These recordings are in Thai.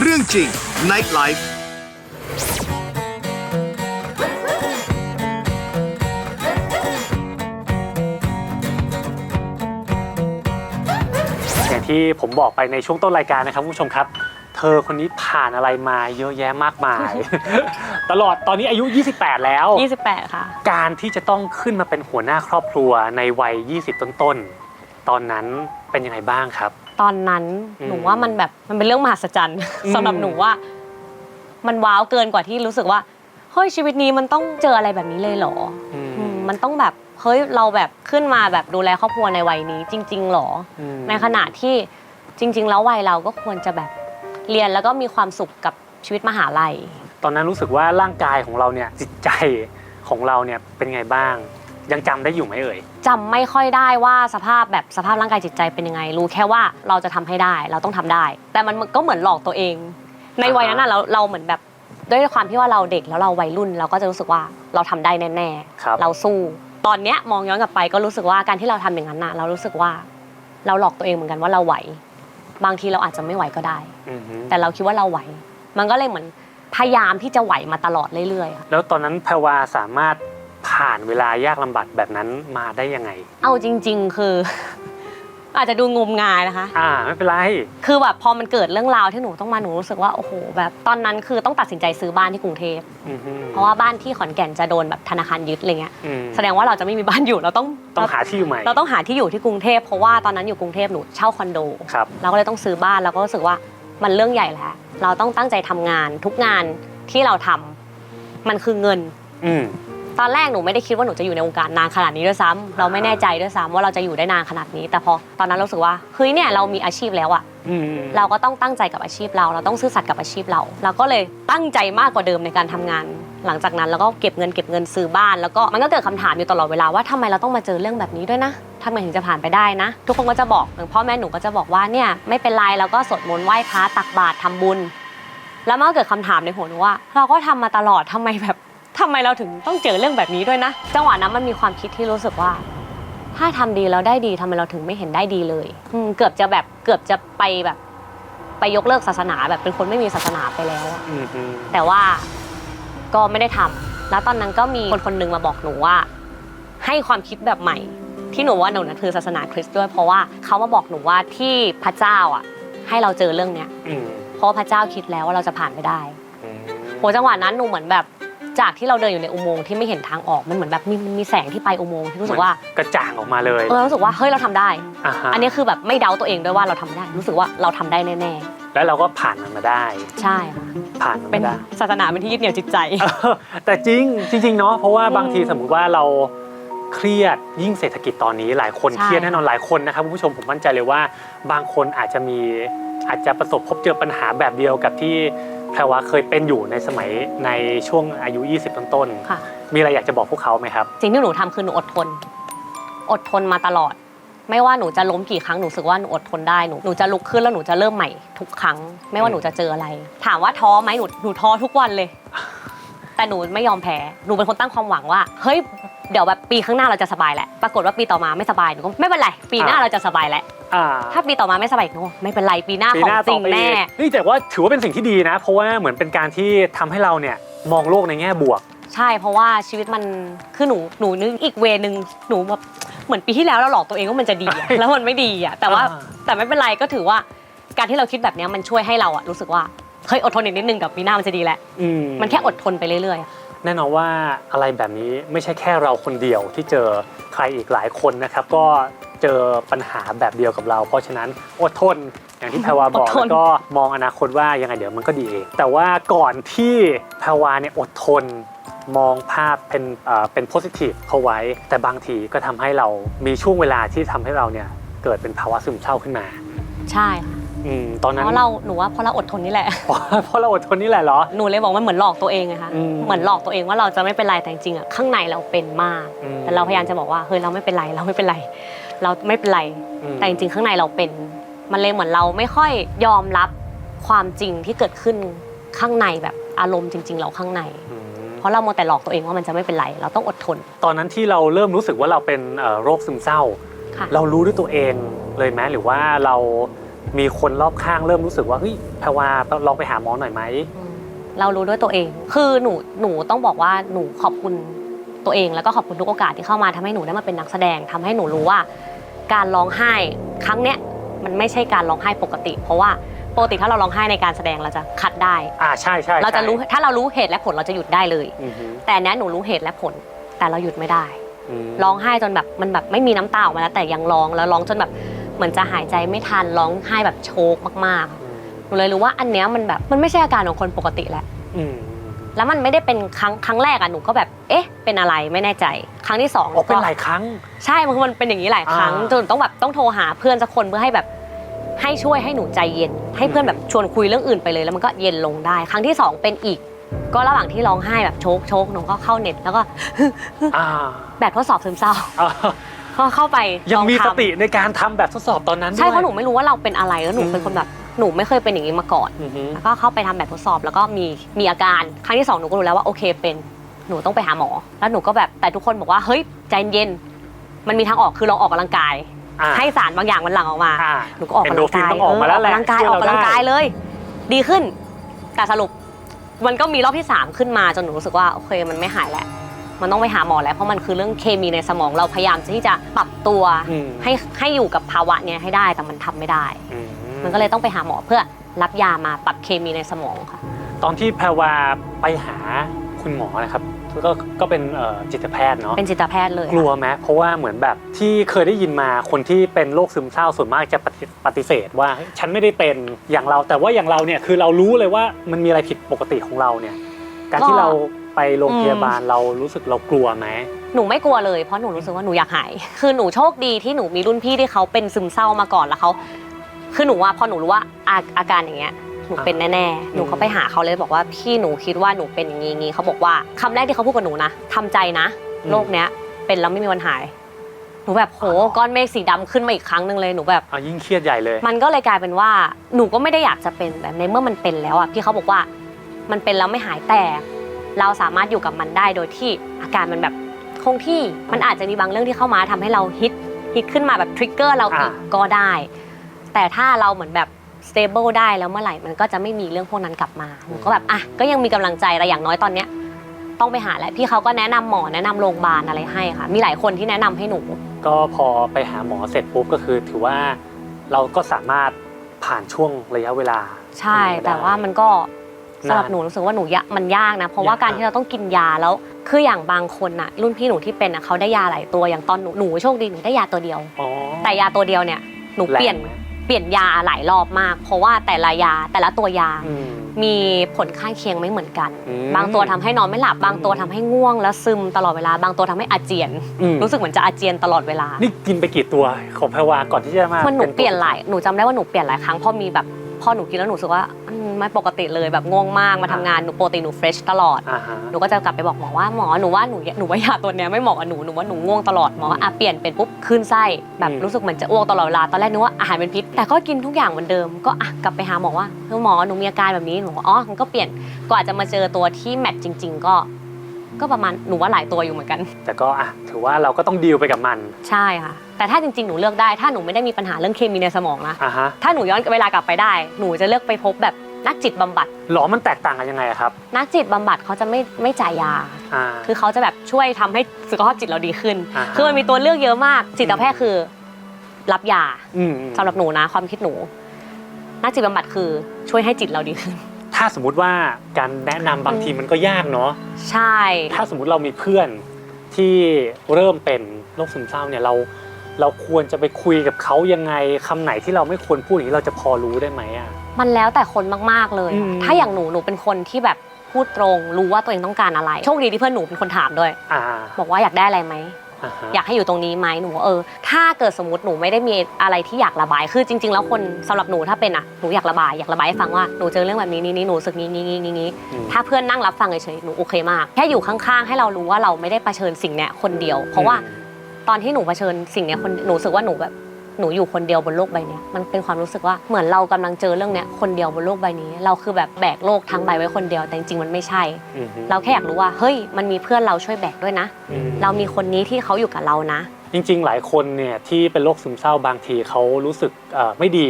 เรื่องจริง Night Life อย่างที่ผมบอกไปในช่วงต้นรายการนะครับคุณผู้ชมครับ เธอคนนี้ผ่านอะไรมาเยอะแยะมากมาย ตลอดตอนนี้อายุ 28 แล้ว 28 ค่ะ การที่จะต้องขึ้นมาเป็นหัวหน้าครอบครัวในวัย 20 ต้นๆ ตอนนั้นเป็นยังไงบ้างครับ ตอนนั้นอืมหนูว่ามันแบบมันเป็นเรื่องมหัศจรรย์อืมสำหรับหนูว่า มันว้าวเกินกว่าที่รู้สึกว่าเฮ้ยชีวิตนี้มันต้องเจออะไรแบบนี้เลยเหรออืมอืมมันต้องแบบเฮ้ยเราแบบขึ้นมาแบบดูแลครอบครัวในวัยนี้ จริง ๆหรออืมในขณะที่จริง ๆ แล้ววัยเราก็ควรจะแบบเรียนแล้วก็มีความสุขกับชีวิตมหาลัย ตอนนั้นรู้สึกว่าร่างกายของเราเนี่ยจิตใจของเราเนี่ยเป็นไงบ้าง ยังจำได้อยู่ไหมเอ่ย จำไม่ค่อยได้ว่าสภาพแบบสภาพร่างกายจิตใจเป็นยังไง รู้แค่ว่าเราจะทำให้ได้เราต้องทำได้ แต่มันก็เหมือนหลอกตัวเอง ในวัยนั้นน่ะเราเราเหมือนแบบด้วยความที่ว่าเราเด็กแล้วเราวัยรุ่น เราก็จะรู้สึกว่าเราทำได้แน่ครับ ๆเราสู้ ตอนเนี้ยมองย้อนกลับไปก็รู้สึกว่าการที่เราทำอย่างนั้นน่ะเรารู้สึกว่าเราหลอกตัวเองเหมือนกันว่าเราไหว บางทีเราอาจจะไม่ไหวก็ได้ อือฮึแต่เราคิดว่าเราไหว มันก็เลยเหมือนพยายามที่จะไหวมาตลอดเรื่อยๆค่ะแล้วตอนนั้นแพรวาสามารถ ผ่านเวลายากลำบากแบบนั้นมาได้ยังไง เอาจริง ๆ คือ อาจจะดูงมงายนะคะ อ่าไม่เป็นไร คือแบบพอมันเกิดเรื่องราวที่หนูต้องมาหนูรู้สึกว่าโอ้โหแบบตอนนั้นคือต้องตัดสินใจซื้อบ้านที่กรุงเทพอือฮึเพราะว่าบ้านที่ขอนแก่นจะโดนแบบธนาคารยึดอะไรเงี้ยอืมแสดงว่าเราจะไม่มีบ้านอยู่เราต้องต้องหาที่อยู่ใหม่เราต้องหาที่อยู่ที่กรุงเทพเพราะว่าตอนนั้นอยู่กรุงเทพหนูเช่าคอนโด ครับเราก็เลยต้องซื้อบ้านเราก็รู้สึกว่ามันเรื่องใหญ่แล้ว เราต้องตั้งใจทำงานทุกงานที่เราทำมันคือเงิน อืม ตอนแรกหนูไม่ได้คิดว่าหนูจะอยู่ในวงการนานขนาดนี้ด้วยซ้ำเราไม่แน่ใจด้วยซ้ำว่าเราจะอยู่ได้นานขนาดนี้ แต่พอตอนนั้นเรารู้สึกว่าเฮ้ยเนี่ยเรามีอาชีพแล้วอะอืมเราก็ต้องตั้งใจกับอาชีพเรา เราต้องซื่อสัตย์กับอาชีพเรา เราก็เลยตั้งใจมากกว่าเดิมในการทำงาน หลังจากนั้นเราก็เก็บเงินเก็บเงินซื้อบ้าน แล้วก็มันก็เกิดคำถามอยู่ตลอดเวลาว่าทำไมเราต้องมาเจอเรื่องแบบนี้ด้วยนะทำไมถึงจะผ่านไปได้นะ ทุกคนก็จะบอกอย่างพ่อแม่หนูก็จะบอกว่าเนี่ยไม่เป็นไรเราก็สวดมนต์ไหว้พระตักบาตรทำบุญ แล้วมันก็เกิดคำถามในหัวหนูว่า เราก็ทำมาตลอดทำไมแบบ ทำไมเราถึงต้องเจอเรื่องแบบนี้ด้วยนะ จังหวะนั้นมันมีความคิดที่รู้สึกว่า ถ้าทำดีแล้วได้ดีทำไมเราถึงไม่เห็นได้ดีเลยอืมเกือบจะแบบเกือบจะไปแบบ ไปยกเลิกศาสนาแบบเป็นคนไม่มีศาสนาไปแล้วอะ อืมอืมแต่ว่าก็ไม่ได้ทำ แล้วตอนนั้นก็มีคนคนหนึงมาบอกหนูว่า ให้ความคิดแบบใหม่ ที่หนูว่าหนูนับถือศาสนาคริสต์ด้วย เพราะว่าเขามาบอกหนูว่าที่พระเจ้าอะ ให้เราเจอเรื่องเนี้ย อืมเพราะว่าพระเจ้าคิดแล้วว่าเราจะผ่านไปได้ อืมโหจังหวะนั้นหนูเหมือนแบบ จากที่เราเดินอยู่ในอุโมงค์ที่ไม่เห็นทางออกมันเหมือนแบบมีมันมีแสงที่ไปอุโมงค์ที่รู้สึกว่ากระจ่างออกมาเลย เออรู้สึกว่าเฮ้ยเราทำได้ อ่าฮะอันนี้คือแบบไม่เดาตัวเองด้วยว่าเราทำได้ รู้สึกว่าเราทำได้แน่แล้วเราก็ผ่านมันมาได้ ๆ ใช่ค่ะผ่านมันเป็นมาได้ ศาสนาเป็นที่ยึดเหนี่ยวจิตใจ เออแต่จริงจริงๆเนาะเพราะว่าอืมบางทีสมมุติว่าเราเครียดยิ่งเศรษฐกิจตอนนี้หลายคนใช่ เครียดแน่นอนหลายคนนะครับคุณผู้ชมผมมั่นใจเลยว่า บางคนอาจจะมีอาจจะประสบพบเจอปัญหาแบบเดียวกับที่ แพรวาเคยเป็นอยู่ในสมัยในช่วงอายุ 20 ต้นค่ะ ๆ มีอะไรอยากจะบอกพวกเขาไหมครับ สิ่งที่หนูทำคือหนูอดทน อดทนมาตลอด ไม่ว่าหนูจะล้มกี่ครั้งหนูรู้สึกว่าหนูอดทนได้หนูหนูจะลุกขึ้นแล้วหนูจะเริ่มใหม่ทุกครั้ง ไม่ว่าหนูจะเจออะไร ถามว่าท้อไหมหนูหนูท้อทุกวันเลย แต่หนูไม่ยอมแพ้หนูเป็นคนตั้งความหวังว่าเฮ้ยเดี๋ยวแบบปีข้างหน้าเราจะสบายแหละปรากฏว่าปีต่อมาไม่สบายหนูก็ไม่เป็นไรปีหน้าอ่า เราจะสบายแหละ อ่า ถ้าปีต่อมาไม่สบายหนูก็ไม่เป็นไรปีหน้าปีของหน้าจต่ริองไปแน่นี่แต่ว่าถือว่าเป็นสิ่งที่ดีนะ เพราะว่าเหมือนเป็นการที่ทำให้เราเนี่ยมองโลกในแง่บวก ใช่เพราะว่าชีวิตมันคือหนูหนูนึกอีกเวนึงหนูแบบเหมือนปีที่แล้วเราหลอกตัวเองว่ามันจะดีอะ แล้วมันไม่ดีอะแต่ว่าอ่า แต่ไม่เป็นไรก็ถือว่าการที่เราคิดแบบเนี้ยมันช่วยให้เราอะรู้สึกว่าเฮ้ยอดทนอีกนิดนึงกับปีหน้ามันจะดีแหละอืมันแค่อดทนไปเรื่อยๆอะแน่นอนว่าอะไรแบบนี้ไม่ใช่แค่เราคนเดียวที่เจอใครอีกหลายคนนะครับ ก็ เจอปัญหาแบบเดียวกับเรา เพราะฉะนั้นอดทนอย่างที่แพรวาบอกอดทนแล้วก็มองอนาคตว่ายังไงเดี๋ยวมันก็ดีเอง แต่ว่าก่อนที่แพรวาเนี่ยอดทนมองภาพเป็นเอ่อเป็น positive เข้าไว้ แต่บางทีก็ทำให้เรามีช่วงเวลาที่ทำให้เราเนี่ยเกิดเป็นภาวะซึมเศร้าขึ้นมา ใช่ค่ะ อืมตอนนั้นเพราะเราหนูว่าเพราะเราอดทนนี่แหละ เพราะเพราะเราอดทนนี่แหละเหรอ หนูเลยบอกว่าเหมือนหลอกตัวเองไงคะอืมเหมือนหลอกตัวเองว่าเราจะไม่เป็นไรแต่จริงๆอะข้างในเราเป็นมาก อืมแต่เราพยายามจะบอกว่าเฮ้ยเราไม่เป็นไรเราไม่เป็นไร เราไม่เป็นไร อืม แต่จริงๆข้างในเราเป็น มันเลยเหมือนเราไม่ค่อยยอมรับความจริงที่เกิดขึ้นข้างในแบบอารมณ์จริง ๆ เราข้างใน อืมเพราะเราโมวแต่หลอกตัวเองว่ามันจะไม่เป็นไร เราต้องอดทนตอนนั้นที่เราเริ่มรู้สึกว่าเราเป็นเอ่อโรคซึมเศร้า ค่ะ เรารู้ด้วยตัวเองเลยไหมหรือว่าเรา มีคนรอบข้างเริ่มรู้สึกว่าเฮ้ยแพรวาลองไปหาหมอหน่อยไหมอืมเรารู้ด้วยตัวเอง คือหนูหนูต้องบอกว่าหนูขอบคุณตัวเอง แล้วก็ขอบคุณทุกโอกาสที่เข้ามาทำให้หนูได้มาเป็นนักแสดงทำให้หนูรู้ว่า การร้องไห้ครั้งเนี้ยมันไม่ใช่การร้องไห้ปกติ เพราะว่าปกติถ้าเราร้องไห้ในการแสดงเราจะคัดได้ อ่าใช่ใช่เราจะรู้ใช่ถ้าเรารู้เหตุและผลเราจะหยุดได้เลยอือฮึแต่อันเนี้ยหนูรู้เหตุและผล แต่เราหยุดไม่ได้มร้องไห้จนแบบมันแบบไม่มีน้ำตาออกมาแล้วแต่ยังร้องแล้วร้องจนแบบ เหมือนจะหายใจไม่ทันร้องไห้แบบโชกมากอืมๆหนูเลยรู้ว่าอันเนี้ยมันแบบมันไม่ใช่อาการของคนปกติแหละอืมแล้วมันไม่ได้เป็นครั้งครั้งแรกอะหนูก็แบบ เอ๊ะ เป็นอะไรไม่แน่ใจ ครั้งที่สองออกเป็นก็หลายครั้ง ใช่มันมันเป็นอย่างนี้หลายครั้งอ่าจนต้องแบบต้องโทรหาเพื่อนสักคนเพื่อให้แบบให้ช่วยให้หนูใจเย็น ให้เพื่อนแบบชวนคุยเรื่องอื่นไปเลย แล้วมันก็เย็นลงได้ ครั้งที่สองเป็นอีก ก็ระหว่างที่ร้องไห้แบบโชกโชกหนูก็เข้าเน็ตแล้วก็อ่าแบบทดสอบซึมเศร้าอ่า ก็เข้าไปยังมีลอสทำติในการทำแบบทดสอบตอนนั้นใช่ด้วยเพราะหนูไม่รู้ว่าเราเป็นอะไรแล้วหนูอืมเป็นคนแบบหนูไม่เคยเป็นอย่างนี้มาก่อน อือฮึ แล้วก็เข้าไปทำแบบทดสอบแล้วก็มีมีอาการครั้งที่สองหนูก็รู้แล้วว่าโอเคเป็นหนูต้องไปหาหมอ แล้วหนูก็แบบแต่ทุกคนบอกว่าเฮ้ยใจเย็นมันมีทางออกคือลองออกกำลังกาย อ่าให้สารบางอย่างมันหลั่งออกมา อ่า หนูก็ออกกำลังกายเอนโดรฟินต้องออกมาแล้วแหละเกกำลังกายช่วยออกเรากำลังกายได้เลย ดีขึ้น แต่สรุปมันก็มีรอบที่สามขึ้นมาจนหนูรู้สึกว่าโอเคมันไม่หายแล้ว มันต้องไปหาหมอแล้วเพราะมันคือเรื่องเคมีในสมองเราพยายามที่จะปรับตัวอืม ให้ให้อยู่กับภาวะเนี้ยให้ได้แต่มันทำไม่ได้ อืมันก็เลยต้องไปหาหมอเพื่อรับยามาปรับเคมีในสมองค่ะ ตอนที่แพรวาไปหาคุณหมอนะครับ ก็ก็เป็นเอ่อจิตแพทย์เนาะเป็นจิตแพทย์เลยกลัวไหมเพราะว่าเหมือนแบบที่เคยได้ยินมาคนที่เป็นโรคซึมเศร้าส่วนมากจะปฏิปฏิเสธว่าเฮ้ยฉันไม่ได้เป็นอย่างเรา แต่ว่าอย่างเราเนี่ยคือเรารู้เลยว่ามันมีอะไรผิดปกติของเราเนี่ย การที่เรา ไปโรงพยาบาลเรารู้สึกเรากลัวไหมหนูไม่กลัวเลยเพราะหนูรู้สึกว่าหนูอยากหาย คือหนูโชคดีที่หนูมีรุ่นพี่ที่เขาเป็นซึมเศร้ามาก่อนแล้วเขาคือหนูว่าพอหนูรู้ว่าอาอาการอย่างเงี้ยหนูเป็นแน่ๆ หนูก็ไปหาเขาเลยบอกว่าพี่หนูคิดว่าหนูเป็นอย่างงี้งี้เขาบอกว่าคำแรกที่เขาพูดกับหนูนะทำใจนะอืมโรคเนี้ย เป็นแล้วไม่มีวันหาย หนูแบบโหก้อนเมฆสีดำขึ้นมาอีกครั้งหนึ่งเลยหนูแบบอะยิ่งเครียดใหญ่เลย มันก็เลยกลายเป็นว่าหนูก็ไม่ได้อยากจะเป็นแต่ในเมื่อมันเป็นแล้วอะพี่เขาบอกว่า มันเป็นแล้วไม่หายแต่ เราสามารถอยู่กับมันได้โดยที่อาการมันแบบคงที่มันอาจจะมีบางเรื่องที่เข้ามาทำให้เราฮิตฮิตขึ้นมาแบบทริกเกอร์เราอีกอ่าก็ได้ แต่ถ้าเราเหมือนแบบ stable ได้แล้วเมื่อไหร่มันก็จะไม่มีเรื่องพวกนั้นกลับมาหนูก็แบบอะก็ยังมีกำลังใจแต่อย่างน้อยตอนเนี้ยต้องไปหาแหละพี่เขาก็แนะนำหมอแนะนำโรงพยาบาลอะไรให้ค่ะ มีหลายคนที่แนะนำให้หนู ก็พอไปหาหมอเสร็จปุ๊บก็คือถือว่าเราก็สามารถผ่านช่วงระยะเวลา ใช่ได้แต่ว่ามันก็ สำหรับนานหนูรู้สึกว่าหนูยะมันยากนะ เพราะว่ายากการที่เราต้องกินยาแล้วคืออย่างบางคนน่ะ รุ่นพี่หนูที่เป็นน่ะเขาได้ยาหลายตัวอย่างตอนหนูหนูโชคดีหนูได้ยาตัวเดียว อ๋อ แต่ยาตัวเดียวเนี่ยหนูเปลี่ยนแรงไหม เปลี่ยนยาหลายรอบมาก เพราะว่าแต่ละยาแต่ละตัวยา อืม มีผลข้างเคียงไม่เหมือนกัน อืม บางตัวทำให้นอนไม่หลับ บางตัวทำให้ง่วง แล้วซึมตลอดเวลา บางตัวทำให้อาเจียน อืมรู้สึกเหมือนจะอาเจียนตลอดเวลา นี่กินไปกี่ตัวของแพรวาก่อนที่จะมามันหนูตัวเปลี่ยนหลาย หนูจำได้ว่าหนูเปลี่ยนหลายครั้งพอมีแบบ พอหนูกินแล้วหนูรู้สึกว่าอืม ไม่ปกติเลยแบบง่วงมากมาทำงานหนูปกติหนูเฟรชตลอด อ่าฮะ หนูก็จะกลับไปบอกหมอว่าหมอหนูว่าหนูหนูว่ายาตัวเนี้ยไม่เหมาะกับหนูหนูว่าหนูง่วงตลอดหมอว่าอะเปลี่ยนเป็นปุ๊บคลื่นไส้แบบอืม รู้สึกเหมือนจะอ้วกตลอดเวลาตอนแรกนึกว่าอาหารเป็นพิษแต่ก็กินทุกอย่างเหมือนเดิมก็อะกลับไปหาหมอว่าเออหมอหนูมีอาการแบบนี้หนูบอกอ๋อมันก็เปลี่ยนกว่าจะมาเจอตัวที่แมทจริง ๆ ก็ ก็ประมาณหนูว่าหลายตัวอยู่เหมือนกัน แต่ก็อะถือว่าเราก็ต้องดีลไปกับมันใช่ค่ะ แต่ถ้าจริงๆหนูเลือกได้ถ้าหนูไม่ได้มีปัญหาเรื่องเคมีในสมองนะ อ่าฮะ ถ้าหนูย้อนเวลากลับไปได้ หนูจะเลือกไปพบแบบ นักจิตบำบัด หรอมันแตกต่างกันยังไงอะครับนักจิตบำบัดเขาจะไม่ไม่จ่ายยา อ่า คือเขาจะแบบช่วยทำให้สุขภาพจิตเราดีขึ้น อ่าฮะ คือมันมีตัวเลือกเยอะมาก จิตแพทย์คือรับยาอืมอืมสำหรับหนูนะความคิดหนู นักจิตบำบัดคือช่วยให้จิตเราดีขึ้น ถ้าสมมุติว่าการแนะนำบางทีมันก็ยากเนาะใช่ ถ้าสมมุติเรามีเพื่อนที่เริ่มเป็นโรคซึมเศร้าเนี่ยเรา เราควรจะไปคุยกับเขายังไงคำไหนที่เราไม่ควรพูดอย่างนี้เราจะพอรู้ได้ไหมอะ มันแล้วแต่คนมากๆเลยอืม ถ้าอย่างหนูหนูเป็นคนที่แบบพูดตรง รู้ว่าตัวเองต้องการอะไร โชคดีที่เพื่อนหนูเป็นคนถามด้วย อ่าบอกว่าอยากได้อะไรไหม อ่าฮะอยากให้อยู่ตรงนี้ไหมหนูบอกเออ ถ้าเกิดสมมติหนูไม่ได้มีอะไรที่อยากระบาย คือจริง ๆ แล้วคนสำหรับหนูถ้าเป็นอะ หนูอยากระบาย อยากระบายให้ฟังว่า หนูเจอเรื่องแบบนี้นี่นี่หนูรู้สึกนี้นี้นี้นี้นี้อืม ถ้าเพื่อนนั่งรับฟังเฉยๆ หนูโอเคมาก แค่อยู่ข้างๆ ให้เรารู้ว่าเราไม่ได้เผชิญสิ่งเนี้ยคนเดียว เพราะว่าตอนที่หนูเผชิญสิ่งเนี้ยคนหนูรู้สึกว่าหนูแบบ หนูอยู่คนเดียวบนโลกใบเนี้ยมันเป็นความรู้สึกว่าเหมือนเรากำลังเจอเรื่องเนี้ยคนเดียวบนโลกใบนี้ เราคือแบบแบกโลกทั้งใบไว้คนเดียวแต่จริงๆมันไม่ใช่อืมเราแค่อยากรู้ว่าเฮ้ยมันมีเพื่อนเราช่วยแบกด้วยนะอืมเรามีคนนี้ที่เขาอยู่กับเรานะ จริง ๆ หลายคนเนี่ยที่เป็นโรคซึมเศร้าบางทีเขารู้สึกเอ่อไม่ดี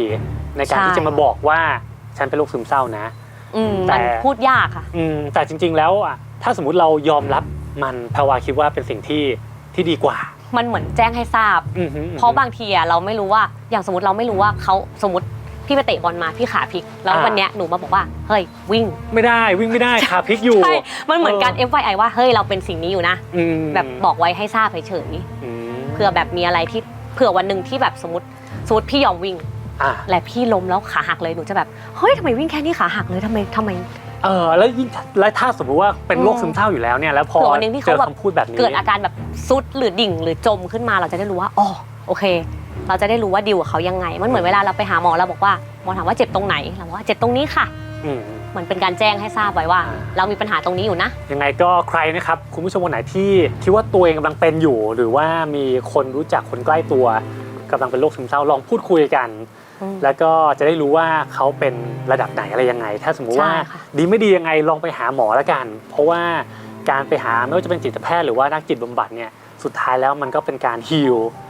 ในการใช่ที่จะมาบอกว่าฉันเป็นโรคซึมเศร้านะอืมแต่มันพูดยากค่ะอืมแต่จริง ๆ แล้วอะถ้าสมมุติเรายอมรับมันแพรวาคิดว่าเป็นสิ่งที่ที่ดีกว่า มันเหมือนแจ้งให้ทราบ อือหือเพราะบางทีอะเราไม่รู้ว่าอย่างสมมติเราไม่รู้ว่าเขาสมมติพี่ไปเตะบอลมาพี่ขาพลิก แล้ววันเนี้ยหนูมาบอกว่าเฮ้ยวิ่งไม่ได้วิ่งไม่ได้ขาพลิกอยู่ ใช่มันเหมือนการเออ FYI ว่าเฮ้ยเราเป็นสิ่งนี้อยู่นะ อืมแบบบอกไว้ให้ทราบเฉยอืมๆเผื่อแบบมีอะไรที่เผื่อวันหนึ่งที่แบบสมมติสมมติพี่ยอมวิ่ง อะ และพี่ล้มแล้วขาหักเลยหนูจะแบบเฮ้ยทำไมวิ่งแค่นี้ขาหักเลยทำไมทำไม เออแล้วยิ่งแล้วถ้าสมมติว่าเป็นโรคอืมซึมเศร้าอยู่แล้วเนี่ยแล้วพอเผื่อวันหนึ่งที่เจเขาอแบบคำพูดแบบนี้ เกิดอาการแบบซุดหรือดิ่งหรือจมขึ้นมาเราจะได้รู้ว่าอ๋อโอเค เราจะได้รู้ว่าดิวกับเขายังไง มันเหมือนเวลาเราไปหาหมอเราบอกว่าหมอถามว่าเจ็บตรงไหนเราบอกว่าเจ็บตรงนี้ค่ะ อืม เหมือนเป็นการแจ้งให้ทราบไว้ว่า อ่า เรามีปัญหาตรงนี้อยู่นะ ยังไงก็ใครนะครับคุณผู้ชมคนไหนที่คิดว่าตัวเองกำลังเป็นอยู่ หรือว่ามีคนรู้จักคนใกล้ตัวกำลังเป็นโรคซึมเศร้าลองพูดคุยกันอืม แล้วก็จะได้รู้ว่าเขาเป็นระดับไหนอะไรยังไง ถ้าสมมุติว่าใช่ค่ะดีไม่ดียังไงลองไปหาหมอแล้วกัน เพราะว่าการไปหาไม่ว่าจะเป็นจิตแพทย์หรือว่านักจิตบำบัดเนี่ยสุดท้ายแล้วมันก็เป็นการฮีลใช่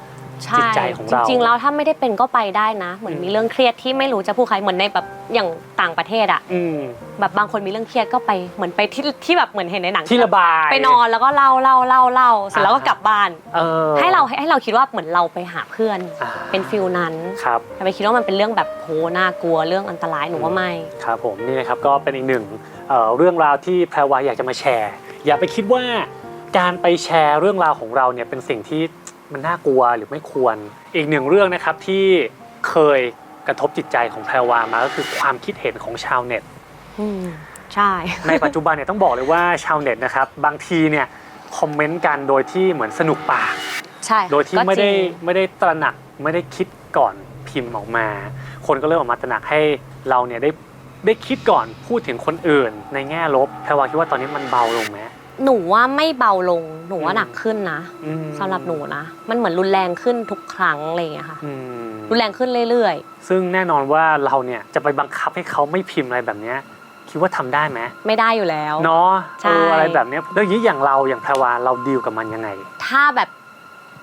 จิตใจของเราจริงๆแล้วถ้าไม่ได้เป็นก็ไปได้นะ เหมือนอืมมีเรื่องเครียดที่ไม่รู้จะพูดใครเหมือนในแบบอย่างต่างประเทศอะอืม แบบบางคนมีเรื่องเครียดก็ไปเหมือนไปที่ที่แบบเหมือนเห็นในหนังที่ระบายไปนอนแล้วก็เล่าเล่าเล่าเล่าเสร็จแล้วก็อ่ากลับบ้านเออให้เราให้เราคิดว่าเหมือนเราไปหาเพื่อนอ่าเป็นฟิลนั้นครับแต่ไปคิดว่ามันเป็นเรื่องแบบโหน่ากลัวเรื่องอันตรายหนูว่าไม่ครับผมนี่นะครับก็เป็นอีกหนึ่งเอ่อเรื่องราวที่แพรวาอยากจะมาแชร์ อย่าไปคิดว่าการไปแชร์เรื่องราวของเราเนี่ยเป็นสิ่งที่ มันน่ากลัวหรือไม่ควร อีกหนึ่งเรื่องนะครับที่เคยกระทบจิตใจของแพรวามาก็คือความคิดเห็นของชาวเน็ต อืมใช่ ในปัจจุบันเนี่ยต้องบอกเลยว่าชาวเน็ตนะครับ บางทีเนี่ยคอมเมนต์กันโดยที่เหมือนสนุกปาก ใช่โดยที่ก็ไม่ได้จริงไม่ได้ตระหนักไม่ได้คิดก่อนพิมพ์ออกมา คนก็เริ่มออกมาตระหนักให้เราเนี่ยได้ได้คิดก่อนพูดถึงคนอื่นในแง่ลบแพรวาคิดว่าตอนนี้มันเบาลงไหม หนูว่าไม่เบาลง หนูว่าอืมหนักขึ้นนะอืมสำหรับหนูนะ มันเหมือนรุนแรงขึ้นทุกครั้งอะไรอย่างเงี้ยค่ะ อืมรุนแรงขึ้นเรื่อยซึ่งแน่นอนว่าเราเนี่ยจะไปบังคับให้เขาไม่พิมพ์อะไรแบบเนี้ยคิดว่าทำได้ไหมๆ ไม่ได้อยู่แล้ว เนาะใช่ เอออะไรแบบเนี้ยแล้วอย่างนี้อย่างเราอย่างแพรวาเราดีลกับมันยังไงถ้าแบบ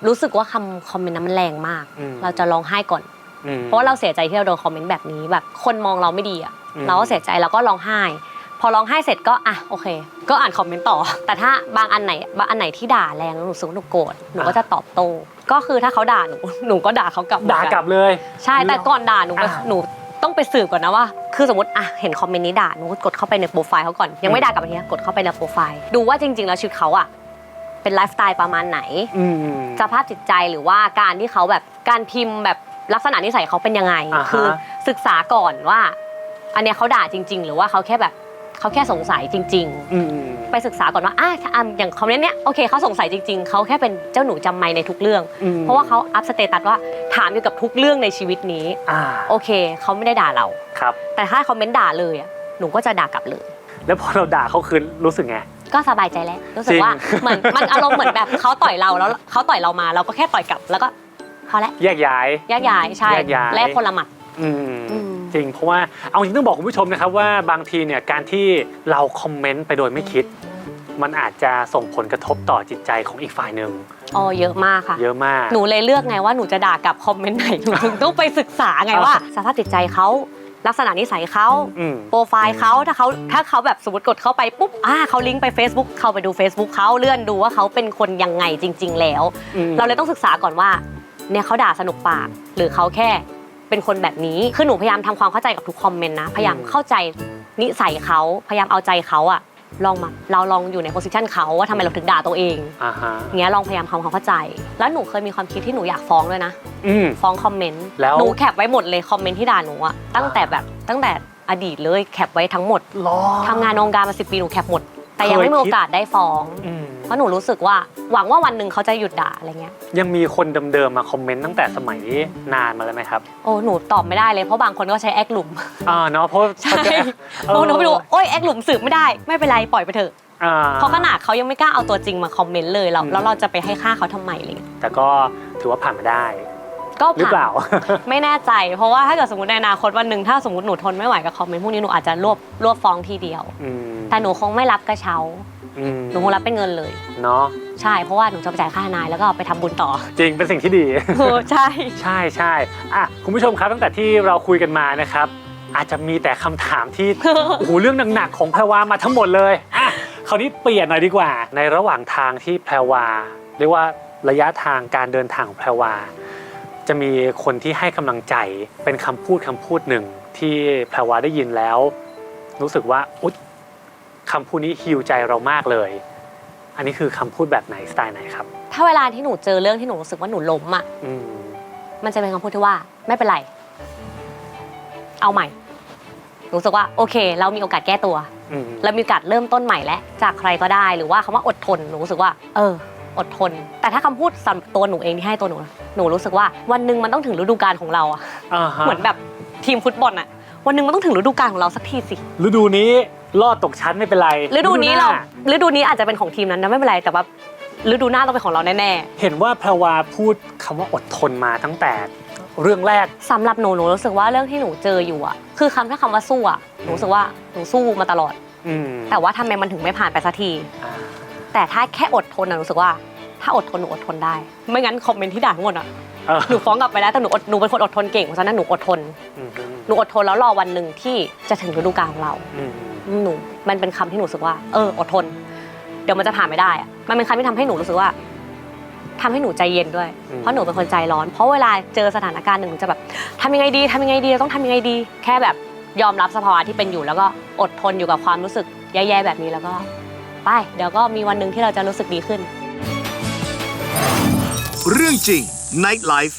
รู้สึกว่าคำคอมเมนต์นั้นมันแรงมาก อืมเราจะร้องไห้ก่อน อืม เพราะว่าเราเสียใจที่เราโดนคอมเมนต์แบบนี้แบบคนมองเราไม่ดีอะอืม เราก็เสียใจเราก็ร้องไห้พ อร้องไห้เสร็จก็อะโอเค ก็อ่านคอมเมนต์ต่อ แต่ถ้าบางอันไหนบางอันไหนที่ด่าแรงแล้วหนูรู้สึกว่าหนูโกรธหนูก็จะตอบโต้ก็คือถ้าเขาด่าหนูหนูก็ด่าเขากลับเหมือนด่ากันกลับเลย ใช่แต่ก่อนด่าหนูไปอ่าหนูต้องไปสืบก่อนนะว่าคือสมมติอะเห็นคอมเมนต์นี้ด่าหนูก็กดเข้าไปในโปรไฟล์เขาก่อนยังไม่ด่ากลับมาทีนะกดเข้าไปในโปรไฟล์ดูว่าจริง ๆ แล้วชีวิตเขาอะเป็นไลฟ์สไตล์ประมาณไหนอืม สภาพจิตใจหรือว่าการที่เขาแบบการพิมพ์แบบลักษณะนิสัยเขาเป็นยังไง อ่าฮะ คือศึกษาก่อนว่า อันเนี้ยเขาด่าจริง ๆ หรือว่าเขาแค่แบบ เขาแค่สงสัยจริง อืมๆ ไปศึกษาก่อนว่าอะถ้าอะอย่างคอมเมนต์เนี้ยโอเคเขาสงสัยจริง ๆเขาแค่เป็นเจ้าหนูจำไม่ในทุกเรื่อง อืม เพราะว่าเขาอัพสเตตัสว่าถามอยู่กับทุกเรื่องในชีวิตนี้ อ่าโอเคเขาไม่ได้ด่าเรา ครับ แต่ถ้าคอมเมนต์ด่าเลยอะหนูก็จะด่ากลับเลย แล้วพอเราด่าเขาคืนรู้สึกไง ก็สบายใจแล้วรู้สึกว่าจริง เหมือนมันอารมณ์เหมือนแบบเขาต่อยเราแล้วเขาต่อยเรามาเราก็แค่ต่อยกลับ แล้วก็พอแล้วแยกย้าย แยกย้ายใช่แยกย้าย แลกคนละหมัด อืม อืมจ ริงเพราะว่าเอาจริงต้องบอกคุณผู้ชมนะครับว่าบางทีเนี่ยการที่เราคอมเมนต์ไปโดยไม่คิด มันอาจจะส่งผลกระทบต่อจิตใจของอีกฝ่ายหนึ่งอ๋อเยอะมากค่ะ เยอะมาก หนูเลยเลือกไงว่าหนูจะด่ากลับคอมเมนต์ไหนหนูถึงต้องไปศึกษาไงว่าสภาพจิตใจเขาลักษณะนิสัยเขาอืมโปรไฟล์เขาถ้าเขาถ้าเขาแบบสมมติกดเข้าไปปุ๊บอ่าเขาลิงก์ไป Facebook เข้าไปดู Facebook เขาเลื่อนดูว่าเขาเป็นคนยังไงจริง ๆ แล้วอืมเราเลยต้องศึกษาก่อนว่าเนี่ยเขาด่าสนุกปาก หรือเขาแค่ เป็นคนแบบนี้ คือหนูพยายามทำความเข้าใจกับทุกคอมเมนต์นะ พยายามเข้าใจนิสัยเขาพยายามเอาใจเขาอะลองมาเราลองอยู่ในโพสิชันเขาว่าทำไมเราถึงด่าตัวเองอ่าฮะอย่างเงี้ยลองพยายามทำความเข้าใจ แล้วหนูเคยมีความคิดที่หนูอยากฟ้องด้วยนะ อืม ฟ้องคอมเมนต์แล้ว หนูแคปไว้หมดเลยคอมเมนต์ที่ด่าหนูอะตั้งแต่แบบตั้งแต่อดีตเลยแคปไว้ทั้งหมดรอทำงานในวงการมาสิปีหนูแคปหมด แต่ยังไม่มีโอกาสได้ฟ้อง อืมเพราะหนูรู้สึกว่าหวังว่าวันหนึ่งเขาจะหยุดด่าอะไรเงี้ย ยังมีคนเดิมๆมาคอมเมนต์ตั้งแต่สมัยนานมาแล้วไหมครับโอ้หนูตอบไม่ได้เลยเพราะบางคนก็ใช้แอคหลุม อ่าเนาะเพราะใช่เออหนูไปดูโอ้ยแอคหลุมสืบไม่ได้ไม่เป็นไรปล่อยไปเถอะอ่าเพราะขนาดเขายังไม่กล้าเอาตัวจริงมาคอมเมนต์เลยเราอืม แล้วเราจะไปให้ค่าเขาทำไมอะไรเงี้ยแต่ก็ถือว่าผ่านมาได้ ก็หรือเปล่า ไม่แน่ใจ เพราะว่าถ้าเกิดสมมติในอนาคตวันหนึ่งถ้าสมมติหนูทนไม่ไหวกับคอมเมนต์พวกนี้หนูอาจจะรวบรวบฟ้องทีเดียว อืมแต่หนูคงไม่รับกระเช้า อืมหนูคงรับเป็นเงินเลย เนาะใช่เพราะว่าหนูจะไปจ่ายค่าทนายแล้วก็เอาไปทำบุญต่อ จริงเป็นสิ่งที่ดี โอ้ใช่ ใช่ใช่อะคุณผู้ชมครับตั้งแต่ที่เราคุยกันมานะครับ อาจจะมีแต่คำถามที่ โอ้โหเรื่องหนักๆของแพรวามาทั้งหมดเลยอะคราวนี้เปลี่ยนหน่อยดีกว่า ในระหว่างทางที่แพรวา เรียกว่าระยะทางการเดินทางของแพรวา จะมีคนที่ให้กำลังใจเป็นคำพูดคำพูดหนึ่งที่แพรวาได้ยินแล้ว รู้สึกว่าอุ๊ยคำพูดนี้ฮิวใจเรามากเลย อันนี้คือคำพูดแบบไหนสไตล์ไหนครับ ถ้าเวลาที่หนูเจอเรื่องที่หนูรู้สึกว่าหนูล้มอะอืมมันจะเป็นคำพูดที่ว่าไม่เป็นไร เอาใหม่รู้สึกว่าโอเค เรามีโอกาสแก้ตัว อืมเรามีโอกาสเริ่มต้นใหม่แล้วจากใครก็ได้ หรือว่าคำว่าอดทนหนูรู้สึกว่า เออ อดทน แต่ถ้าคำพูดสำหรับตัวหนูเองที่ให้ตัวหนู หนูรู้สึกว่าวันหนึ่งมันต้องถึงฤดูกาลของเราอะอ่าฮะเหมือนแบบทีมฟุตบอลอะวันหนึ่งมันต้องถึงฤดูกาลของเราสักทีสิ ฤดูนี้รอดตกชั้นไม่เป็นไรฤดูนี้หเราหฤดูนี้อาจจะเป็นของทีมนั้นนะไม่เป็นไรแต่ว่าฤดูหน้าต้องเป็นของเราแน่เห็นว่าแพรวาพูดคำว่าอดทนมาตั้งแต่เรื่องแรก ๆสำหรับหนูหนูรู้สึกว่าเรื่องที่หนูเจออยู่อะคือคำถ้าคำว่าสู้อะหนูรู้สึกว่าหนูสู้มาตลอด อืมแต่ว่าทำไมมันถึงไม่ผ่านไปสักที อ่า แต่ถ้าแค่อดทนอะรู้สึกว่า ถ้าอดทนหนูอดทนได้ ไม่งั้นคอมเมนต์ที่ด่าทั้งหมดอะเออหนูฟ้องกลับไปแล้วแต่หนูอดหนูเป็นคนอดทนเก่งเพราะฉะนั้นหนูอดทนอืมหนูอดทนแล้วรอวันหนึ่งที่จะถึงฤดูกาลของเรา อืมหนูมันเป็นคำที่หนูรู้สึกว่า เอออดทน เดี๋ยวมันจะผ่านไม่ได้อะมันเป็นคำที่ทำให้หนูรู้สึกว่าทำให้หนูใจเย็นด้วย เพราะหนูเป็นคนใจร้อน เพราะเวลาเจอสถานการณ์หนึ่งหนูจะแบบทำยังไงดีทำยังไงดีต้องทำยังไงดี แค่แบบยอมรับสภาวะที่เป็นอยู่แล้วก็อดทนอยู่กับความรู้สึกแย่ๆแบบนี้แล้วก็ ไป เดี๋ยวก็มีวันหนึ่งที่เราจะรู้สึกดีขึ้น เรื่องจริง Night Life